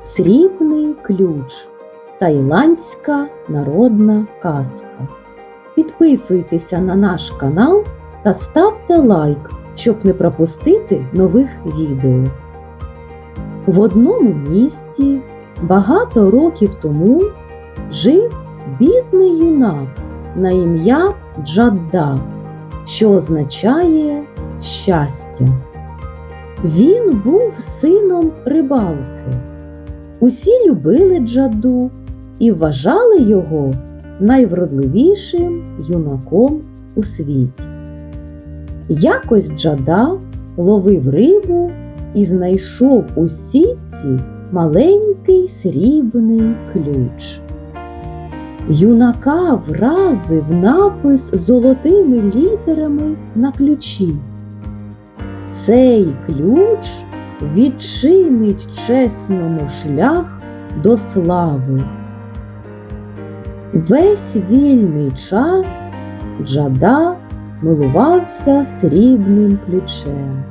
Срібний ключ. Таїландська народна казка. Підписуйтеся на наш канал та ставте лайк, щоб не пропустити нових відео. В одному місті багато років тому жив бідний юнак на ім'я Джадда, що означає щастя. Він був сином рибалки. Усі любили Джаду і вважали його найвродливішим юнаком у світі. Якось Джада ловив рибу і знайшов у сітці маленький срібний ключ. Юнака вразив напис золотими літерами на ключі. Цей ключ відчинить чесному шлях до слави. Весь вільний час Джада милувався срібним ключем.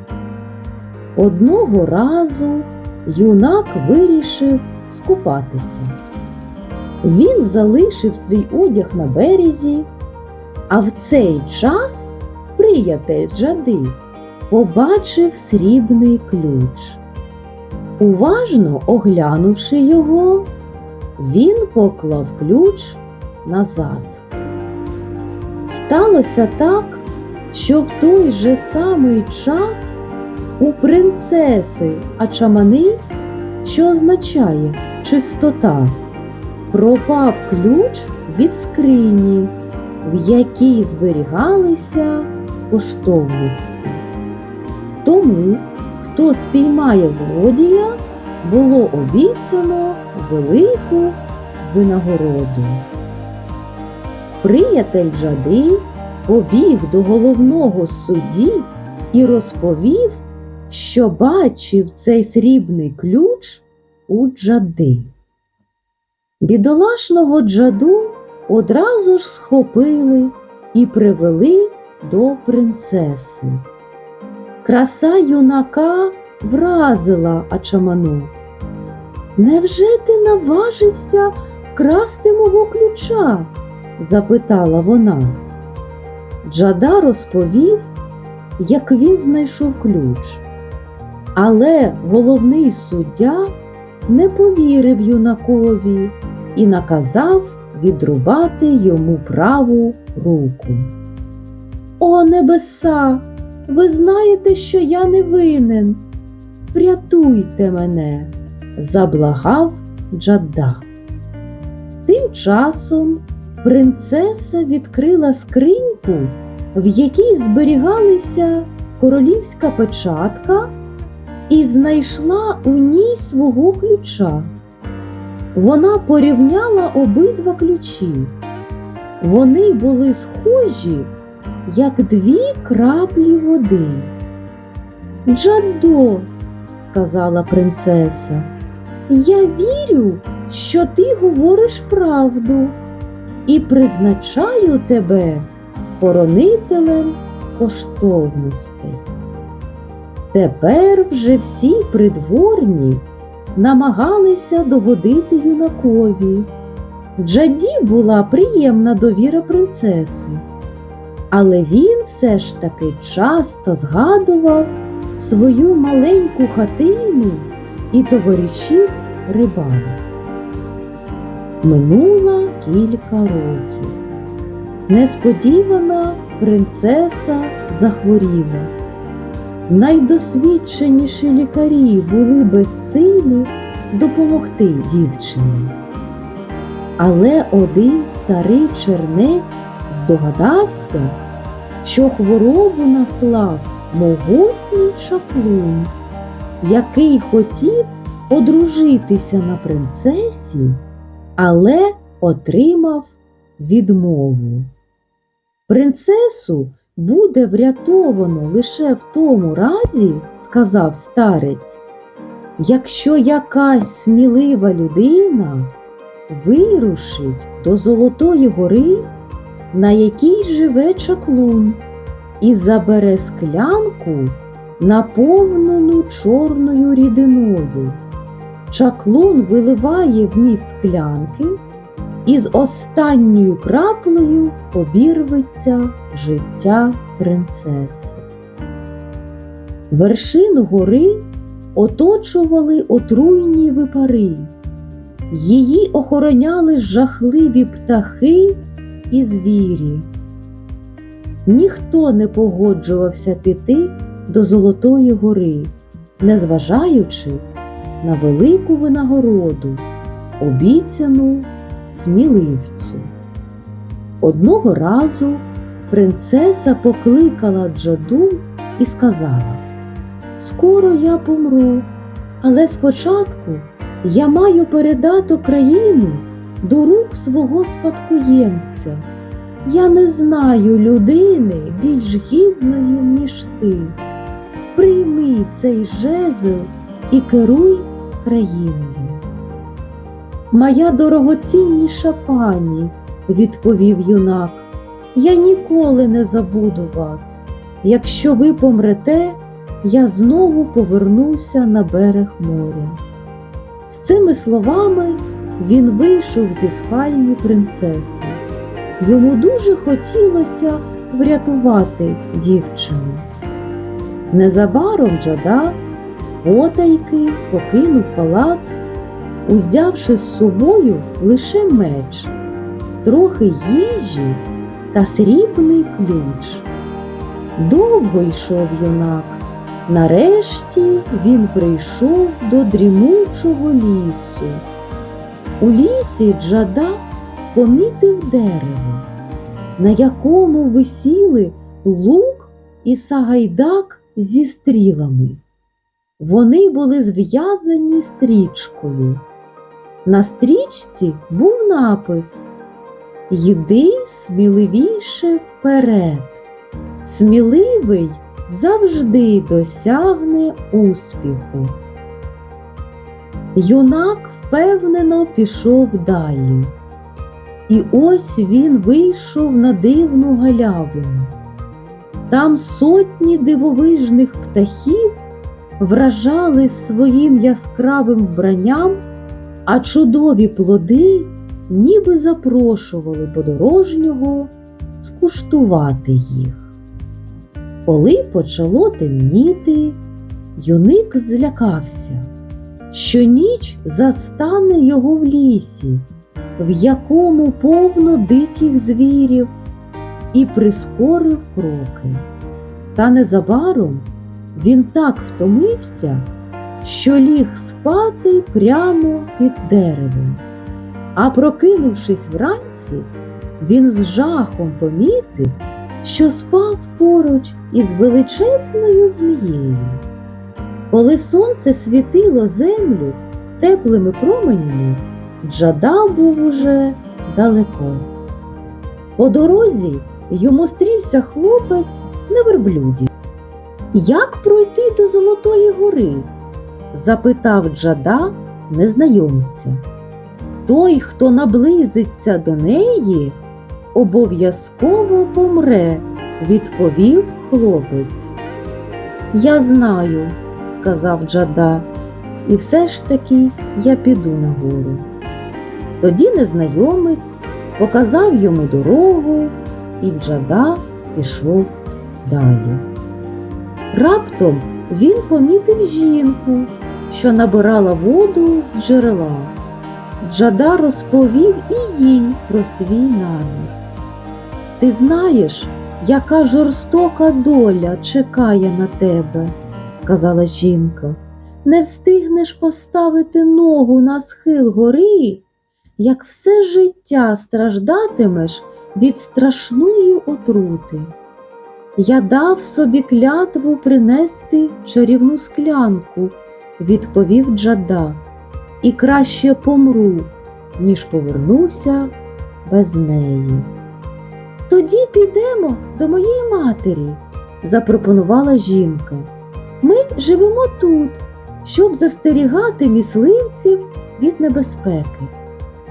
Одного разу юнак вирішив скупатися. Він залишив свій одяг на березі, а в цей час приятель Джади побачив срібний ключ. Уважно оглянувши його, він поклав ключ назад. Сталося так, що в той же самий час у принцеси Ачамани, що означає чистота, пропав ключ від скрині, в якій зберігалися коштовності. Тому, хто спіймає злодія, було обіцяно велику винагороду. Приятель Джади побіг до головного судді і розповів, що бачив цей срібний ключ у Джади. Бідолашного Джаду одразу ж схопили і привели до принцеси. Краса юнака вразила Ачаману. Невже ти наважився вкрасти мого ключа? запитала вона. Джада розповів, як він знайшов ключ. Але головний суддя не повірив юнакові і наказав відрубати йому праву руку. О, небеса! Ви знаєте, що я не винен. Врятуйте мене, заблагав Джадда. Тим часом принцеса відкрила скриньку, в якій зберігалися королівська печатка, і знайшла у ній свого ключа. Вона порівняла обидва ключі. Вони були схожі як дві краплі води. Джадо, сказала принцеса, я вірю, що ти говориш правду і призначаю тебе хоронителем коштовностей. Тепер вже всі придворні намагалися догодити юнакові. Джаді була приємна довіра принцеси але він все ж таки часто згадував свою маленьку хатину і товаришів рибалок. Минуло кілька років. Несподівана принцеса захворіла. Найдосвідченіші лікарі були безсилі допомогти дівчині. Але один старий чернець здогадався, що хворобу наслав могутній чаклун, який хотів одружитися на принцесі, але отримав відмову. Принцесу буде врятовано лише в тому разі, сказав старець, якщо якась смілива людина вирушить до Золотої гори на якій живе чаклун, і забере склянку, наповнену чорною рідиною. Чаклун виливає вміст склянки, і з останньою краплею обірветься життя принцеси. Вершину гори оточували отруйні випари. Її охороняли жахливі птахи і звірі. Ніхто не погоджувався піти до Золотої гори, незважаючи на велику винагороду, обіцяну сміливцю. Одного разу принцеса покликала Джаду і сказала: Скоро я помру, але спочатку я маю передати країну до рук свого спадкоємця. Я не знаю людини більш гідної, ніж ти. Прийми цей жезл і керуй країною. Моя дорогоцінніша пані, відповів юнак, я ніколи не забуду вас. Якщо ви помрете, я знову повернуся на берег моря. З цими словами він вийшов зі спальні принцеси. Йому дуже хотілося врятувати дівчину. Незабаром Джада потайки покинув палац, узявши з собою лише меч, трохи їжі та срібний ключ. Довго йшов юнак. Нарешті він прийшов до дрімучого лісу. У лісі Джада помітив дерево, на якому висіли лук і сагайдак зі стрілами. Вони були зв'язані стрічкою. На стрічці був напис Йди сміливіше вперед. Сміливий завжди досягне успіху. Юнак впевнено пішов далі. І ось він вийшов на дивну галявину. Там сотні дивовижних птахів вражали своїм яскравим вбранням, а чудові плоди ніби запрошували подорожнього скуштувати їх. Коли почало темніти, юник злякався, що ніч застане його в лісі, в якому повно диких звірів, і прискорив кроки. Та незабаром він так втомився, що ліг спати прямо під деревом. А прокинувшись вранці, він з жахом помітив, що спав поруч із величезною змією. Коли сонце світило землю теплими променями, Джада був уже далеко. По дорозі йому стрівся хлопець на верблюді. Як пройти до Золотої гори? запитав Джада незнайомця. Той, хто наблизиться до неї, обов'язково помре, відповів хлопець. Я знаю, сказав Джада, і все ж таки я піду на гору. Тоді незнайомець показав йому дорогу, і Джада пішов далі. Раптом він помітив жінку, що набирала воду з джерела. Джада розповів і їй про свій намір. Ти знаєш, яка жорстока доля чекає на тебе, сказала жінка. Не встигнеш поставити ногу на схил гори, як все життя страждатимеш від страшної отрути. Я дав собі клятву принести чарівну склянку, відповів Джада, і краще помру, ніж повернуся без неї. Тоді підемо до моєї матері, запропонувала жінка. Ми живемо тут, щоб застерігати мисливців від небезпеки.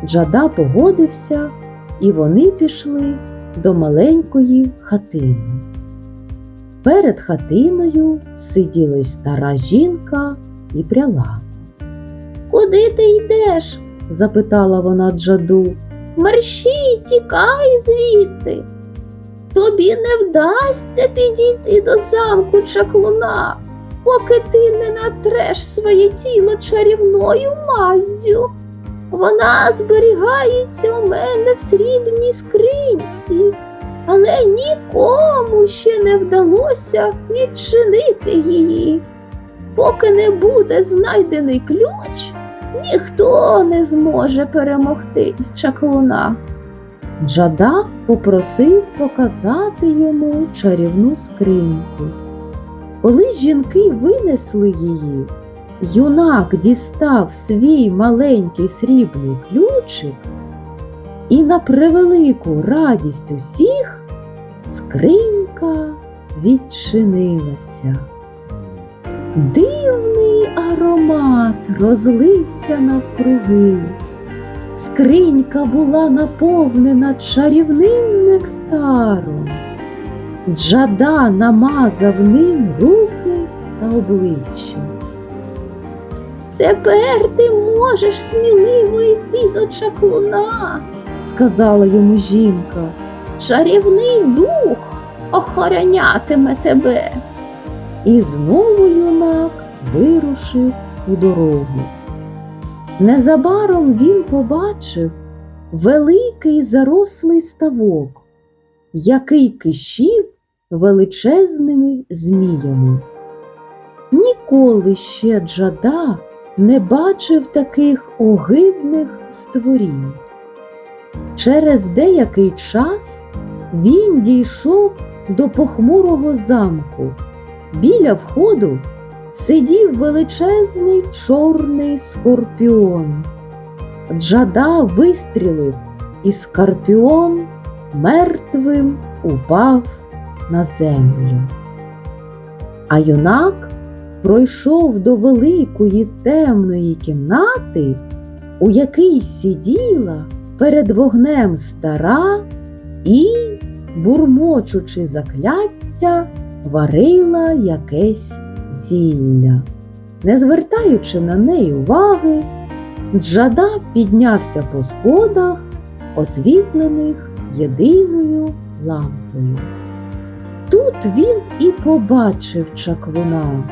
Джада погодився, і вони пішли до маленької хатини. Перед хатиною сиділа й стара жінка і пряла. Куди ти йдеш? запитала вона Джаду. Мерщій, тікай звідти. Тобі не вдасться підійти до замку чаклуна, поки ти не натреш своє тіло чарівною маззю. Вона зберігається у мене в срібній скринці, але нікому ще не вдалося відчинити її. Поки не буде знайдений ключ, ніхто не зможе перемогти чаклуна. Джада попросив показати йому чарівну скриньку. Коли жінки винесли її, юнак дістав свій маленький срібний ключик, і на превелику радість усіх скринька відчинилася. Дивний аромат розлився навкруги. Скринька була наповнена чарівним нектаром. Джада намазав ним руки та обличчя. Тепер ти можеш сміливо йти до чаклуна, сказала йому жінка. Чарівний дух охоронятиме тебе. І знову юнак вирушив у дорогу. Незабаром він побачив великий зарослий ставок, який кишів величезними зміями. Ніколи ще Джада не бачив таких огидних створінь. Через деякий час він дійшов до похмурого замку. Біля входу сидів величезний чорний скорпіон. Джада вистрілив, і скорпіон мертвим упав на землю. А юнак пройшов до великої темної кімнати, у якій сиділа перед вогнем стара і, бурмочучи закляття, варила якесь зілля. Не звертаючи на неї уваги, Джада піднявся по сходах, освітлених єдиною лампою. Тут він і побачив чаклуна.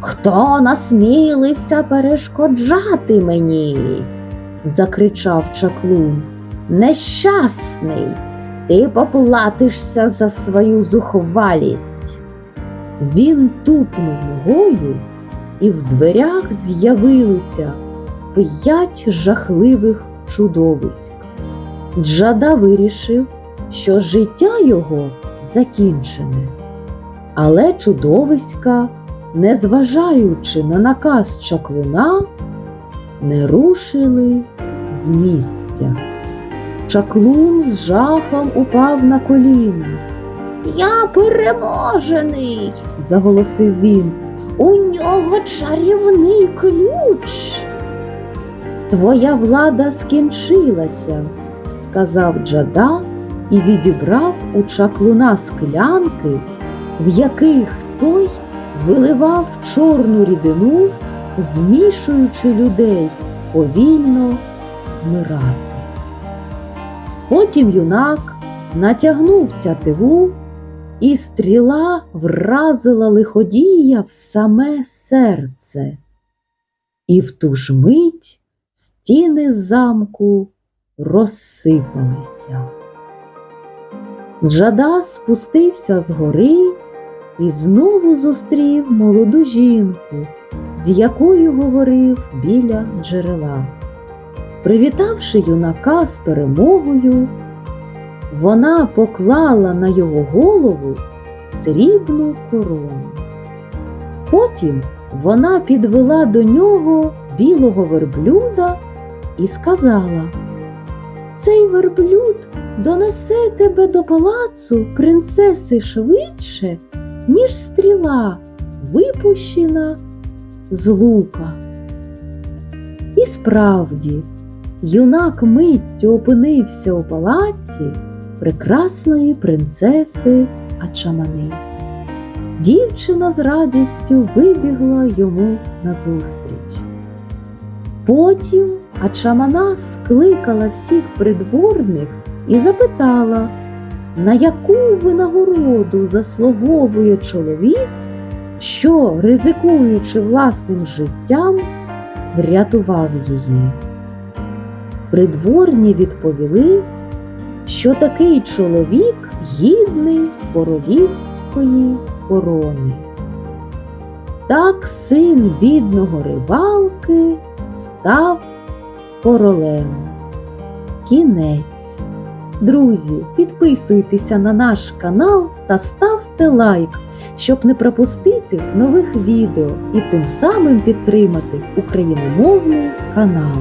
Хто насмілився перешкоджати мені? закричав чаклун. Нещасний, ти поплатишся за свою зухвалість. Він тупнув ногою, і в дверях з'явилися п'ять жахливих чудовиськ. Джада вирішив, що життя його закінчене. Але чудовиська, незважаючи на наказ чаклуна, не рушили з місця. Чаклун з жахом упав на коліна. Я переможений, заголосив він. У нього чарівний ключ. Твоя влада скінчилася, сказав Джада і відібрав у чаклуна склянки, в яких той виливав чорну рідину, змішуючи людей повільно вмирати. Потім юнак натягнув тятиву, і стріла вразила лиходія в саме серце. І в ту ж мить стіни замку розсипалися. Джада спустився з гори і знову зустрів молоду жінку, з якою говорив біля джерела. Привітавши юнака з перемогою, вона поклала на його голову срібну корону. Потім вона підвела до нього білого верблюда і сказала: Цей верблюд донесе тебе до палацу принцеси швидше, ніж стріла, випущена з лука. І справді, юнак миттю опинився у палаці прекрасної принцеси Ачамани. Дівчина з радістю вибігла йому назустріч. Потім Ачамана скликала всіх придворних і запитала, на яку винагороду заслуговує чоловік, що, ризикуючи власним життям, врятував її. Придворні відповіли, що такий чоловік гідний королівської корони. Так син бідного рибалки став королем. Кінець. Друзі, підписуйтеся на наш канал та ставте лайк, щоб не пропустити нових відео і тим самим підтримати україномовний канал.